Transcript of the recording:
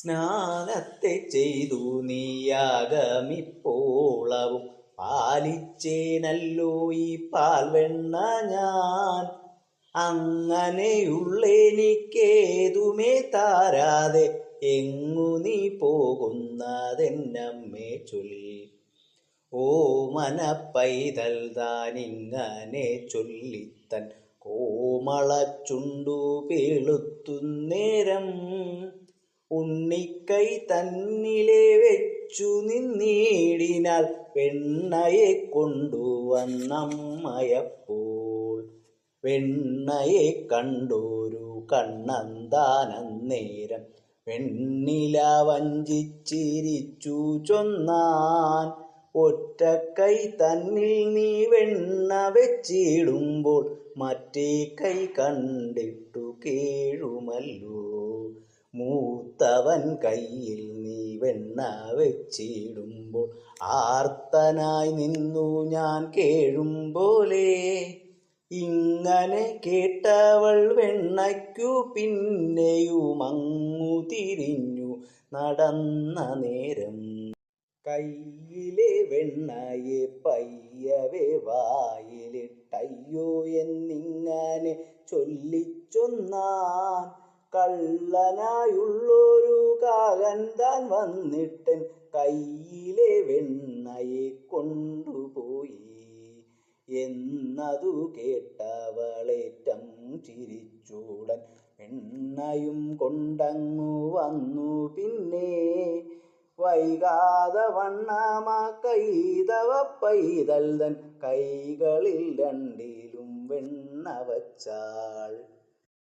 സ്നാനത്തെ ചെയ്തു നീയാകമിപ്പോളവും പാലിച്ചേനല്ലോ ഈ പാൽവെണ്ണ ഞാൻ. അങ്ങനെയുള്ളെനിക്കേതുമേ താരാതെ എങ്ങു നീ പോകുന്നതെന്നമ്മേ ചൊല്ലി. ഓ മനപ്പൈതൽ താനിങ്ങനെ ചൊല്ലിത്തൻ. കോമളച്ചുണ്ടു പേളുത്തുന്നേരം ഉണ്ണിക്കൈ തന്നിലെ വെച്ചു നിന്നീടിനാൽ വെണ്ണയെ കൊണ്ടുവന്നമ്മയപ്പോൾ. വെണ്ണയെ കണ്ടോരു കണ്ണന്താനന്നേരം വെണ്ണില വഞ്ചിച്ചിരിച്ചു ചൊന്നാൻ ഒറ്റക്കൈ തന്നിൽ നീ വെണ്ണ വെച്ചിടുമ്പോൾ മറ്റേ കൈ കണ്ടിട്ടു കേഴുമല്ലോ. മൂത്തവൻ കയ്യിൽ നീ വെണ്ണ വെച്ചിടുമ്പോൾ ആർത്തനായി നിന്നു ഞാൻ കേഴും പോലെ. ഇങ്ങനെ കേട്ടവൾ വെണ്ണയ്ക്കു പിന്നെയുമങ്ങു തിരിഞ്ഞു നടന്ന നേരം. കയ്യിലെ വെണ്ണയെ പയ്യവേ വായിലിട്ടയ്യോ എന്നിങ്ങനെ ചൊല്ലിച്ചൊന്നാൻ കള്ളനായുള്ളൊരു കാകൻ താൻ വന്നിട്ടൻ കയ്യിലെ വെണ്ണയെ കൊണ്ടുപോയി. എന്നതു കേട്ടവളേറ്റം ചിരിച്ചൂടൻ എണ്ണയും കൊണ്ടങ്ങു വന്നു. പിന്നെ വൈകാതെ വണ്ണമ കൈതവ പൈതൽ തൻ കൈകളിൽ രണ്ടിലും വെണ്ണ വച്ചാൾ.